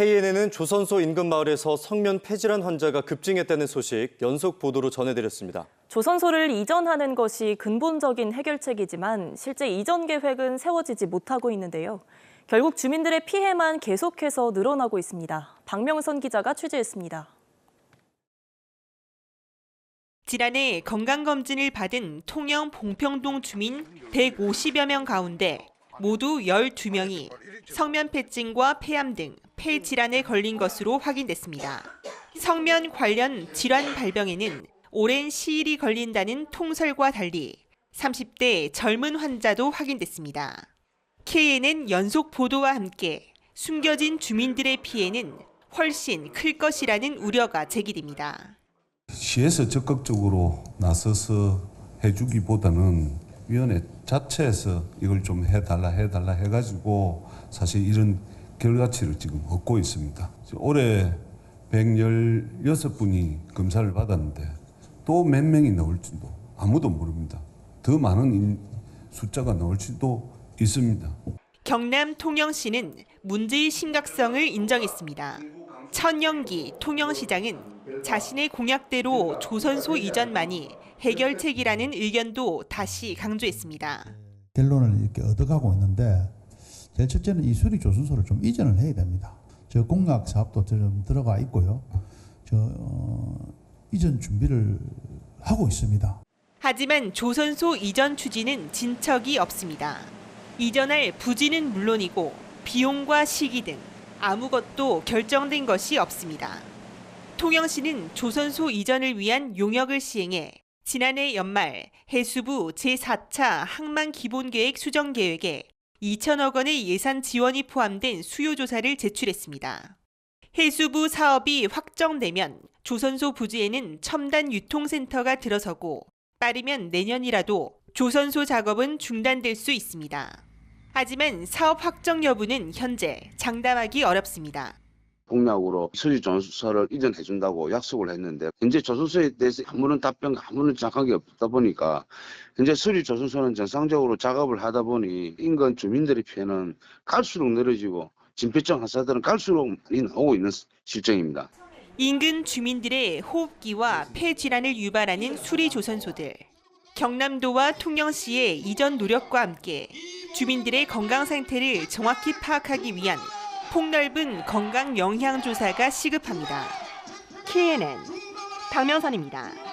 KNN은 조선소 인근 마을에서 성면 폐질환 환자가 급증했다는 소식 연속 보도로 전해드렸습니다. 조선소를 이전하는 것이 근본적인 해결책이지만 실제 이전 계획은 세워지지 못하고 있는데요. 결국 주민들의 피해만 계속해서 늘어나고 있습니다. 박명선 기자가 취재했습니다. 지난해 건강검진을 받은 통영 봉평동 주민 150여 명 가운데 모두 12명이 성면 폐증과 폐암 등 폐 질환에 걸린 것으로 확인됐습니다. 성면 관련 질환 발병에는 오랜 시일이 걸린다는 통설과 달리 30대 젊은 환자도 확인됐습니다. KNN 연속 보도와 함께 숨겨진 주민들의 피해는 훨씬 클 것이라는 우려가 제기됩니다. 시에서 적극적으로 나서서 해주기보다는 위원회 자체에서 이걸 좀 해달라 해달라 해가지고 사실 이런 결과치를 지금 얻고 있습니다. 올해 116분이 검사를 받았는데 또 몇 명이 나올지도 아무도 모릅니다. 더 많은 인- 숫자가 나올지도 있습니다. 경남 통영시는 문제의 심각성을 인정했습니다. 천영기 통영시장은 자신의 공약대로 조선소 이전만이 해결책이라는 의견도 다시 강조했습니다. 결론을 이렇게 얻어가고 있는데 제일 첫째는 이 수리 조선소를 좀 이전을 해야 됩니다. 저 공약 사업도 좀 들어가 있고요. 저 어, 이전 준비를 하고 있습니다. 하지만 조선소 이전 추진은 진척이 없습니다. 이전할 부지는 물론이고 비용과 시기 등 아무것도 결정된 것이 없습니다. 통영시는 조선소 이전을 위한 용역을 시행해 지난해 연말 해수부 제4차 항만 기본계획 수정 계획에 2천억 원의 예산 지원이 포함된 수요 조사를 제출했습니다. 해수부 사업이 확정되면 조선소 부지에는 첨단 유통센터가 들어서고 빠르면 내년이라도 조선소 작업은 중단될 수 있습니다. 하지만 사업 확정 여부는 현재 장담하기 어렵습니다. 공약으로 수지 조선소를 이전해 준다고 약속을 했는데 현재 조선소에 대해서 아무런 답변 아무런 정확하게 없다 보니까 현재 수리 조선소는 정상적으로 작업을 하다 보니 인근 주민들의 피해는 갈수록 늘어지고 진폐성 하사들은 갈수록 많이 나오고 있는 실정입니다. 인근 주민들의 호흡기와 폐 질환을 유발하는 수리 조선소들. 경남도와 통영시의 이전 노력과 함께 주민들의 건강 상태를 정확히 파악하기 위한 폭넓은 건강 영향 조사가 시급합니다. KNN 박명선입니다.